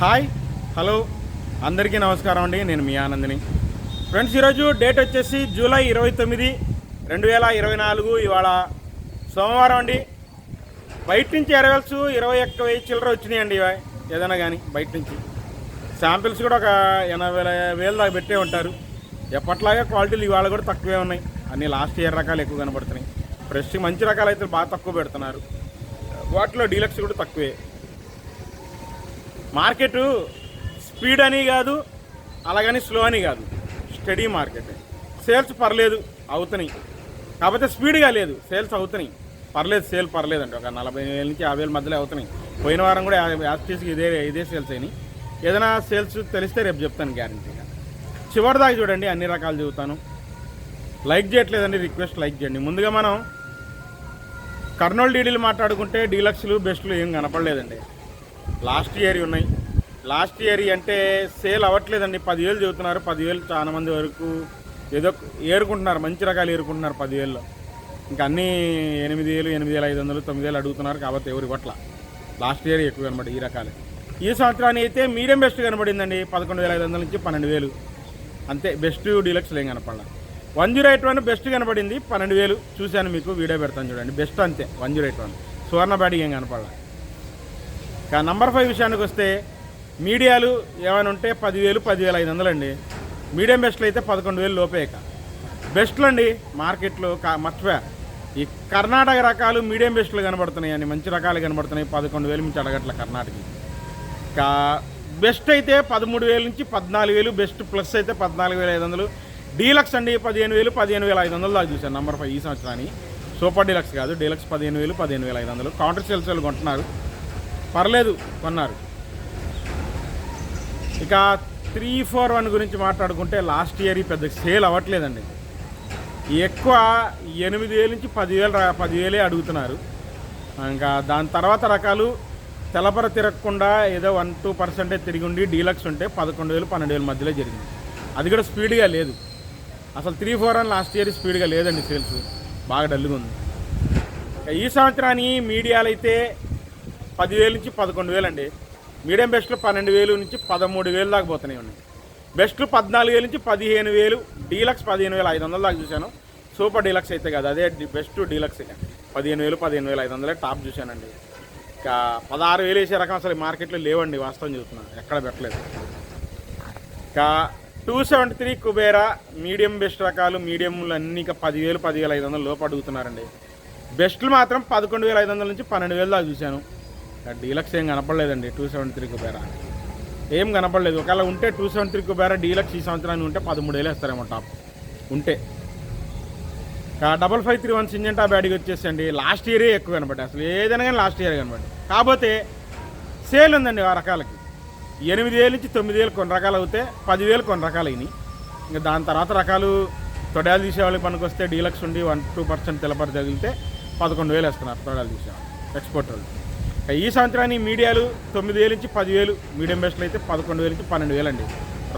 Hi hello. అందరికీ నమస్కారం అండి. నేను మీ ఆనందిని. ఫ్రెండ్స్ ఈరోజు డేట్ వచ్చేసి జూలై ఇరవై తొమ్మిది రెండు వేల ఇరవై నాలుగు ఇవాళ సోమవారం అండి. బయట నుంచి ఎరవెల్స్ ఇరవై ఒక్క వెయ్యి చిల్లర వచ్చినాయండి ఇవి. ఏదైనా కానీ బయట నుంచి. శాంపిల్స్ కూడా ఒక ఎనభై వేల వేలు దాకా పెట్టే ఉంటారు. ఎప్పట్లాగే క్వాలిటీలు ఇవాళ కూడా తక్కువే ఉన్నాయి. అన్ని లాస్ట్ ఇయర్ రకాలు ఎక్కువ కనబడుతున్నాయి ఫ్రెష్ మంచి రకాలు అయితే బాగా తక్కువ పెడుతున్నారు. వాటిలో డీలక్స్ కూడా తక్కువే. మార్కెట్ స్పీడ్ అని కాదు అలాగని స్లో అని కాదు. Study market. సేల్స్ పర్లేదు అవుతున్నాయి. కాకపోతే స్పీడ్గా లేదు సేల్స్ అవుతున్నాయి. పర్లేదు సేల్ పర్లేదండి. ఒక నలభై వేల నుంచి యాభై వేల మధ్యలో అవుతున్నాయి. పోయిన వారం కూడా యాక్టివ్స్కి ఇదే ఇదే సేల్స్ అయినాయి. ఏదైనా సేల్స్ తెలిస్తే రేపు చెప్తాను గ్యారంటీగా. చివరి దాకా చూడండి అన్ని రకాలు చెబుతాను లైక్ చేయట్లేదండి రిక్వెస్ట్ లైక్ చేయండి. ముందుగా మనం కర్నూలు డీడీలు మాట్లాడుకుంటే డీలక్స్లు బెస్ట్లు ఏం కనపడలేదండి. లాస్ట్ ఇయర్ ఉన్నాయి. లాస్ట్ ఇయర్ అంటే సేల్ అవ్వట్లేదండి. పదివేలు చదువుతున్నారు పదివేలు చాలా మంది వరకు ఏదో ఏరుకుంటున్నారు. మంచి రకాలు ఏరుకుంటున్నారు పదివేల్లో. ఇంకా అన్నీ ఎనిమిది వేలు ఎనిమిది వేల ఐదు వందలు తొమ్మిది వేలు అడుగుతున్నారు కాబట్టి ఎవరి ఇవ్వట్ల. లాస్ట్ ఇయర్ ఎక్కువ కనబడి ఈ రకాలే. ఈ సంవత్సరాన్ని అయితే మీడియం బెస్ట్ కనబడిందండి. పదకొండు వేల ఐదు వందల నుంచి పన్నెండు వేలు. అంతే బెస్ట్ డీలక్స్లు ఏం కనపడాల. One zero eight one best కనబడింది. పన్నెండు వేలు చూశాను మీకు వీడియో పెడతాను చూడండి. బెస్ట్ అంతే one zero eight one. Suvarna batting ఏం కనపడాల. నంబర్ ఫైవ్ విషయానికి వస్తే మీడియాలు ఏమైనా ఉంటే పదివేలు పదివేల ఐదు వందలు అండి మీడియం బెస్ట్లు అయితే పదకొండు వేలు లోపేక బెస్ట్లు అండి మార్కెట్లో కా మర్చిపోయా ఈ కర్ణాటక రకాలు మీడియం బెస్ట్లు కనబడుతున్నాయి అని మంచి రకాలు కనబడుతున్నాయి పదకొండు వేలు నుంచి అడగట్ల కర్ణాటక కా బెస్ట్ అయితే పదమూడు వేల నుంచి పద్నాలుగు వేలు బెస్ట్ ప్లస్ అయితే పద్నాలుగు వేల ఐదు వందలు. డీలక్స్ అండి పదిహేను వేలు పదిహేను వేల ఐదు వందలు దాకా చూశాను నంబర్ ఫైవ్ ఈ సంవత్సరాన్ని సూపర్ డీలక్స్ కాదు డీలక్స్ పదిహేను వేలు పదిహేను వేల ఐదు వందలు. కౌంటర్ సెల్స్ వాళ్ళు కొంటున్నారు. పర్లేదు కొన్నారు. ఇక త్రీ ఫోర్ వన్ గురించి మాట్లాడుకుంటే లాస్ట్ ఇయర్ పెద్ద సేల్ అవ్వట్లేదండి. ఎక్కువ ఎనిమిది వేల నుంచి పదివేలు పదివేలే అడుగుతున్నారు. ఇంకా దాని తర్వాత రకాలు తెలపర తిరగకుండా ఏదో వన్ టూ పర్సెంటే తిరిగి ఉండి డీలక్స్ ఉంటే పదకొండు వేలు పన్నెండు వేల మధ్యలో జరిగింది. అది కూడా స్పీడ్గా లేదు. అసలు three four one last year స్పీడ్గా లేదండి సేల్స్. బాగా డల్గా ఉంది. ఈ సంవత్సరాన్ని మీడియాలు అయితే పదివేలు నుంచి పదకొండు వేలు అండి. మీడియం బెస్ట్లు పన్నెండు వేలు నుంచి పదమూడు వేలు దాకా పోతున్నాయి ఉన్నాయి బెస్ట్లు పద్నాలుగు వేలు నుంచి పదిహేను వేలు డీలక్స్ పదిహేను వేల ఐదు వందల దాకా చూశాను. సూపర్ డీలక్స్ అయితే కాదు అదే బెస్ట్ డీలక్స్ పదిహేను వేలు పదిహేను వేల ఐదు వందలే టాప్ చూశానండి. ఇంకా పదహారు వేలు వేసే రకం అసలు మార్కెట్లో లేవండి వాస్తవం చూస్తున్నాను ఎక్కడ పెట్టలేదు. ఇక two seventy three Kubera medium best రకాలు మీడియంలు అన్ని ఇక పదివేలు పదివేల ఐదు వందలు లోపు అడుగుతున్నారండి. బెస్ట్లు మాత్రం పదకొండు వేల ఐదు వందల నుంచి పన్నెండు వేలు దాకా చూశాను. డీలక్స్ ఏం కనపడలేదండి టూ సెవెంటీ త్రీ కుబేరా. ఏం కనపడలేదు. ఒకవేళ ఉంటే two seventy three Kubera deluxe ఈ సంవత్సరానికి ఉంటే పదమూడు వేలు వేస్తారేమో టాప్. ఉంటే. Double five three one Syngenta బ్యాడ్కి వచ్చేసండి లాస్ట్ ఇయరే ఎక్కువ కనబడ్డాయి అసలు ఏదైనా కానీ లాస్ట్ ఇయర్ కనబడి కాకపోతే సేల్ ఉందండి ఆ రకాలకి. ఎనిమిది వేలు నుంచి తొమ్మిది వేలు కొన్ని రకాలు అవుతే పదివేలు కొన్ని రకాలు అయినాయి. ఇంకా దాని తర్వాత రకాలు తొడాలు తీసేవాళ్ళకి పనికి వస్తే డీలక్స్ ఉండి వన్ టూ పర్సెంట్ తెలపరి తగిలితే పదకొండు వేలు వేస్తున్నారు తొడాలు తీసేవాళ్ళు ఎక్స్పోర్ట్ వాళ్ళు. ఈ సంవత్సరాన్ని మీడియాలు తొమ్మిది వేలు నుంచి పదివేలు మీడియం బెస్ట్లు అయితే పదకొండు వేలు నుంచి పన్నెండు వేలు అండి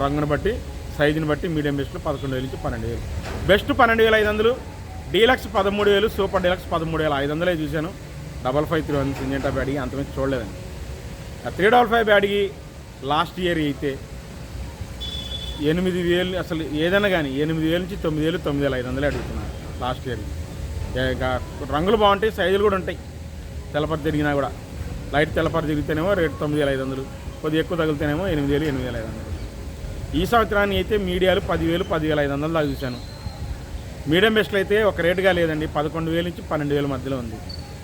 రంగును బట్టి సైజుని బట్టి మీడియం బెస్ట్లు పదకొండు వేలు నుంచి పన్నెండు వేలు. బెస్ట్ పన్నెండు వేల ఐదు వందలు డీలక్స్ పదమూడు వేలు సూపర్ డీలక్స్ పదమూడు వేల ఐదు వందలే చూశాను. Double five three one Syngenta bad అంతమంది చూడలేదండి. ఆ త్రీ డబల్ ఫైవ్ బ్యాడ్కి లాస్ట్ ఇయర్ అయితే ఎనిమిది వేలు అసలు ఏదైనా కానీ ఎనిమిది వేలు నుంచి తొమ్మిది వేలు తొమ్మిది వేల ఐదు వందలే అడుగుతున్నాను లాస్ట్ ఇయర్ రంగులు బాగుంటాయి సైజులు కూడా ఉంటాయి. తెలపతి తిరిగినా కూడా. లైట్ తెల్లపారు తిరిగితేనేమో రేటు తొమ్మిది వేల ఐదు వందలు కొద్దిగా ఎక్కువ తగిలితేనేమో ఎనిమిది వేలు ఎనిమిది వేల ఐదు వందలు. ఈ సంవత్సరాన్ని అయితే మీడియాలు పదివేలు పదివేల ఐదు వందలు దాకా చూశాను. మీడియం బెస్ట్లో అయితే ఒక రేటుగా లేదండి పదకొండు వేలు నుంచి పన్నెండు వేల మధ్యలో ఉంది.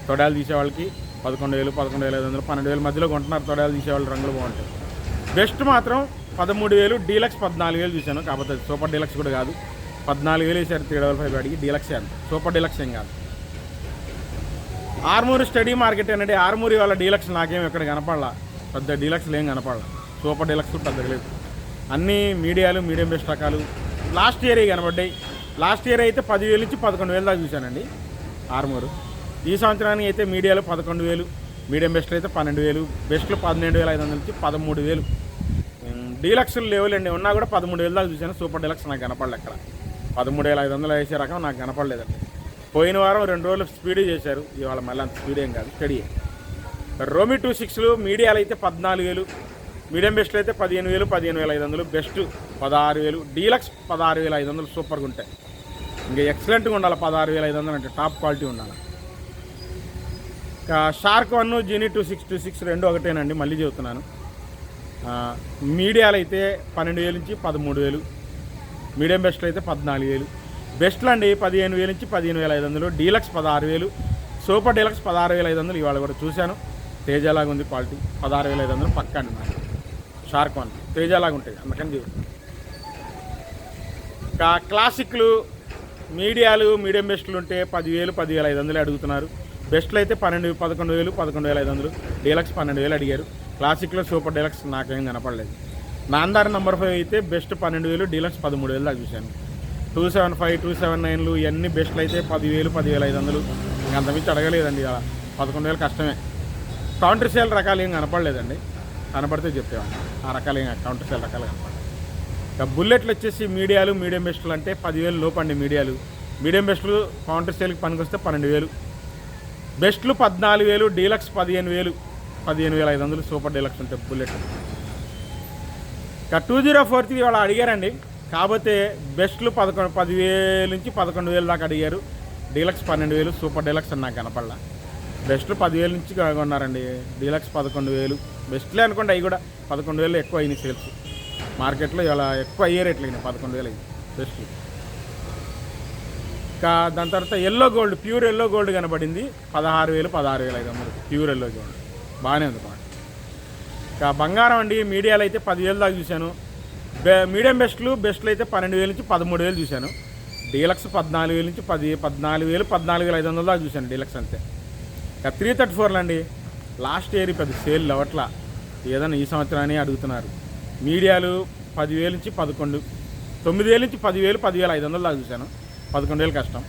తొడాలు తీసేవాళ్ళకి పదకొండు వేలు పదకొండు వేల ఐదు వందలు పన్నెండు వేల మధ్యలో కొంటున్నారు తొడాలు తీసేవాళ్ళు రంగులు బాగుంటాయి. బెస్ట్ మాత్రం పదమూడు వేలు డీలక్స్ పద్నాలుగు వేలు చూశాను కాకపోతే సూపర్ డీలక్స్ కూడా కాదు. పద్నాలుగు వేలు వేసారు త్రీ డబల్ ఫైవ్ అడిగి డీలక్స్ అంత. సూపర్ డీలక్స్ ఏం కాదు. ఆర్మూర్ స్టడీ మార్కెట్ అనేది ఆర్మూరి వాళ్ళ డీలక్స్ నాకేం ఇక్కడ కనపడలా. పెద్ద డీలక్స్లు ఏం కనపడలా. సూపర్ డీలక్స్ పెద్దగా లేదు అన్నీ మీడియాలు మీడియం బెస్ట్ రకాలు లాస్ట్ ఇయర్ కనబడ్డాయి లాస్ట్ ఇయర్ అయితే పదివేలు నుంచి పదకొండు వేలు దాకా చూశానండి ఆర్మూరు. ఈ సంవత్సరానికి అయితే మీడియాలు పదకొండు వేలు మీడియం బెస్ట్లు అయితే పన్నెండు వేలు బెస్ట్లు పన్నెండు వేల ఐదు వందల నుంచి పదమూడు వేలు. డీలక్స్లు లేవులేండి ఉన్నా కూడా పదమూడు వేలు దాకా చూశాను. సూపర్ డీలక్స్ నాకు కనపడలేదు అక్కడ పదమూడు వేల ఐదు వందలు వేసే రకం నాకు కనపడలేదండి. పోయిన వారం రెండు రోజులు స్పీడ్ చేశారు. ఇవాళ మళ్ళీ అంత స్పీడ్ ఏం కాదు స్టడీ రోమి టూ సిక్స్లు మీడియాలు అయితే పద్నాలుగు వేలు మీడియం బెస్ట్లు అయితే పదిహేను వేలు పదిహేను వేల ఐదు వందలు బెస్ట్ పదహారు వేలు డీలక్స్ పదహారు వేల ఐదు వందలు సూపర్గా ఉంటాయి. ఇంకా ఎక్సలెంట్గా ఉండాలి పదహారు వేల ఐదు వందలు అంటే టాప్ క్వాలిటీ ఉండాలి. ఇంకా shark one genie two six two six రెండు ఒకటేనండి మళ్ళీ చెబుతున్నాను. మీడియాలు అయితే పన్నెండు వేలు నుంచి పదమూడు వేలు మీడియం బెస్ట్లు అయితే పద్నాలుగు వేలు. బెస్ట్లు అండి పదిహేను వేలు నుంచి పదిహేను వేల ఐదు వందలు. డీలక్స్ పదహారు వేలు. సూపర్ డీలక్స్ పదహారు వేల ఐదు వందలు ఇవాళ కూడా చూశాను. తేజలాగా ఉంది క్వాలిటీ. పదహారు వేల ఐదు వందలు పక్కా అండి నాకు షార్క్ వన్. తేజలాగా ఉంటుంది అందుకని చెబుతాను ఇంకా క్లాసిక్లు మీడియాలు మీడియం బెస్ట్లు ఉంటే పదివేలు పదివేల ఐదు వందలు అడుగుతున్నారు. బెస్ట్లు అయితే పన్నెండు పదకొండు వేలు పదకొండు వేల ఐదు వందలు. డీలక్స్ పన్నెండు వేలు అడిగారు. క్లాసిక్లో సూపర్ డీలక్స్ నాకేం కనపడలేదు. నాందార్ నెంబర్ ఫైవ్ అయితే బెస్ట్ పన్నెండు వేలు డీలక్స్ పదమూడు వేలు దాకా చూశాను. Two seven five two seven నైన్లు ఇవన్నీ బెస్ట్లు అయితే పదివేలు పదివేల ఐదు వందలు అంతమించి అడగలేదండి ఇలా పదకొండు వేలు కష్టమే. కౌంటర్ సేల్ రకాలు ఏం కనపడలేదండి. కనపడితే చెప్పేవాడిని ఆ రకాలు ఏం కౌంటర్ సేల్ రకాలు కనపడలేదు ఇక బుల్లెట్లు వచ్చేసి మీడియాలు మీడియం బెస్ట్లు అంటే పదివేలు లోపండి మీడియాలు. మీడియం బెస్ట్లు కౌంటర్ సేల్కి పనికొస్తే పన్నెండు వేలు. బెస్ట్లు పద్నాలుగు వేలు డీలక్స్ పదిహేను వేలు. పదిహేను వేల ఐదు వందలు సూపర్ డీలక్స్ ఉంటాయి బుల్లెట్ ఇక టూ జీరో ఫోర్ త్రీ వాళ్ళు అడిగారండి. కాకపోతే బెస్ట్లు పదకొండు పదివేలు నుంచి పదకొండు వేలు దాకా అడిగారు. డీలక్స్ పన్నెండు వేలు సూపర్ డీలక్స్ అని నాకు కనపడలా. బెస్ట్లు పదివేలు నుంచి కొన్నారండి. డీలక్స్ పదకొండు వేలు. బెస్ట్లే అనుకోండి అవి కూడా పదకొండు వేలు ఎక్కువ అయినాయి సేల్స్. మార్కెట్లో ఇలా ఎక్కువ అయ్యే రేట్లు అయినాయి పదకొండు వేలు అయింది బెస్ట్లు. ఇంకా దాని తర్వాత yellow gold pure yellow gold కనబడింది పదహారు వేలు పదహారు వేలు ఐదు వందలు. Pure yellow gold. బాగానే ఉంది బాగా ఇంకా బంగారం అండి మీడియాలో అయితే పదివేలు దాకా చూశాను. మీడియం బెస్ట్లు బెస్ట్లు అయితే పన్నెండు వేలు నుంచి పదమూడు వేలు చూశాను. డీలక్స్ పద్నాలుగు వేలు నుంచి పది పద్నాలుగు వేలు పద్నాలుగు వేల ఐదు వందలు దాకా చూశాను డీలక్స్ అంతే. ఇక త్రీ థర్టీ ఫోర్లు అండి. లాస్ట్ ఇయర్ పెద్ద సేల్ అవట్లా ఏదైనా ఈ సంవత్సరాన్ని అడుగుతున్నారు. మీడియాలు పదివేలు నుంచి పదకొండు తొమ్మిది వేలు నుంచి పదివేలు పదివేల ఐదు వందలు దాకా చూశాను. పదకొండు వేలు కష్టం.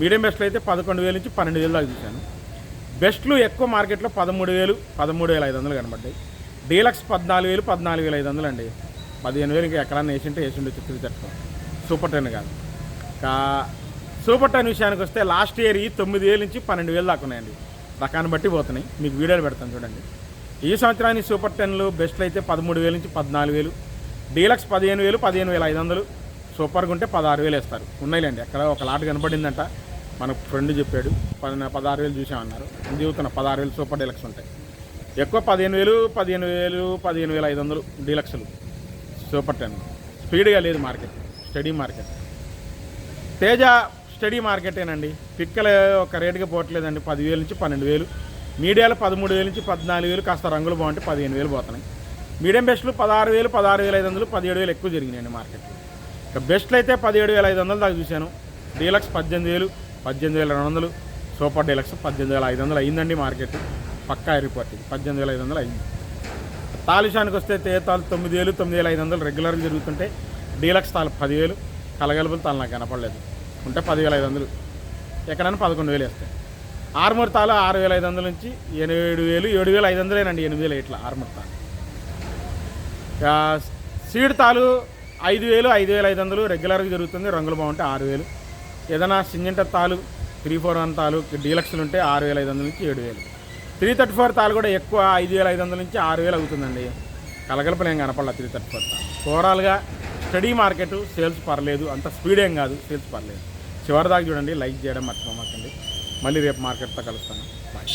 మీడియం బెస్ట్లు అయితే పదకొండు వేలు నుంచి పన్నెండు వేలు దాకా చూశాను. బెస్ట్లు ఎక్కువ మార్కెట్లో పదమూడు వేలు పదమూడు వేల ఐదు వందలు కనబడ్డాయి. డీలక్స్ పద్నాలుగు వేలు పద్నాలుగు వేల ఐదు వందలు అండి. పదిహేను వేలు ఇంకా ఎక్కడన్నా వేసింటే వేసిండే త్రీ చట్టం సూపర్ టెన్ కాదు. కా సూపర్ టెన్ విషయానికి వస్తే లాస్ట్ ఇయర్ ఈ తొమ్మిది వేలు నుంచి పన్నెండు వేలు దాకా ఉన్నాయండి. రకాన్ని బట్టి పోతున్నాయి. మీకు వీడియోలు పెడతాను చూడండి. ఈ సంవత్సరానికి సూపర్ టెన్లు బెస్ట్లు అయితే పదమూడు వేలు నుంచి పద్నాలుగు వేలు. డీలక్స్ పదిహేను వేలు పదిహేను వేల ఐదు వందలు. సూపర్గా ఉంటే పదహారు వేలు వేస్తారు. ఉన్నాయిలేండి. ఎక్కడ ఒక లాట్ కనపడిందంట మనకు ఫ్రెండ్ చెప్పాడు. పది పదహారు వేలు చూసామన్నారు. జీవితం పదహారు వేలు సూపర్ డీలక్స్ ఉంటాయి. ఎక్కువ పదిహేను వేలు పదిహేను వేలు పదిహేను వేల ఐదు వందలు డీలక్స్లు. Super ten. స్పీడ్గా లేదు market. Steady market. Teja steady మార్కెటేనండి. పిక్కలు ఒక రేటుకి పోవట్లేదండి. పదివేల నుంచి పన్నెండు వేలు మీడియాలో పదమూడు వేలు నుంచి పద్నాలుగు వేలు కాస్త రంగులు బాగుంటే పదిహేను వేలు పోతున్నాయి. మీడియం బెస్ట్లు పదహారు వేలు పదహారు వేల ఐదు వందలు పదిహేడు వేలు ఎక్కువ జరిగినాయండి మార్కెట్లో ఇక బెస్ట్లు అయితే పదిహేడు వేల ఐదు వందలు దాకా చూశాను. డీలక్స్ పద్దెనిమిది వేలు పద్దెనిమిది వేల రెండు వందలు. సూపర్ డీలక్స్ పద్దెనిమిది వేల ఐదు వందలు అయిందండి మార్కెట్. పక్కా రిపోర్ట్ పద్దెనిమిది వేల ఐదు వందలు అయింది. తాలుషానికి వస్తే తేతాలు తొమ్మిది వేలు తొమ్మిది వేల ఐదు వందలు రెగ్యులర్గా జరుగుతుంటే డీలక్స్ తాలు పదివేలు కలగలుపులు తాలు నాకు కనపడలేదు. ఉంటే పదివేల ఐదు వందలు ఎక్కడైనా పదకొండు వేలు వేస్తాయి ఆర్మూర్ తాలు ఆరు వేల ఐదు వందల నుంచి ఏడు వేలు ఏడు వేల ఐదు వందలేనండి ఎనిమిది వేలు ఇట్లా ఆర్మూర్ తాలు. ఇక సీడ్ తాలు ఐదు వేలు ఐదు వేల ఐదు వందలు రెగ్యులర్గా జరుగుతుంది. రంగులు బాగుంటే ఆరు వేలు ఏదైనా సింజంట తాలు త్రీ ఫోర్ వన్ తాలు డీలక్స్లు ఉంటే ఆరు వేల ఐదు వందల నుంచి ఏడు వేలు త్రీ థర్టీ ఫోర్ తాలు కూడా ఎక్కువ ఐదు వేల ఐదు వందల నుంచి ఆరు వేలు అవుతుందండి. కలగలపలు ఏం కనపడలేదు త్రీ థర్టీ ఫోర్ తాలు ఓవరాల్గా స్టడీ మార్కెట్ సేల్స్ పర్లేదు అంత స్పీడ్ ఏం కాదు సేల్స్ పర్లేదు. చివరిదాకా చూడండి లైక్ చేయడం మర్చిపోమాకండి. మళ్ళీ రేపు మార్కెట్తో కలుస్తాను. బాయ్.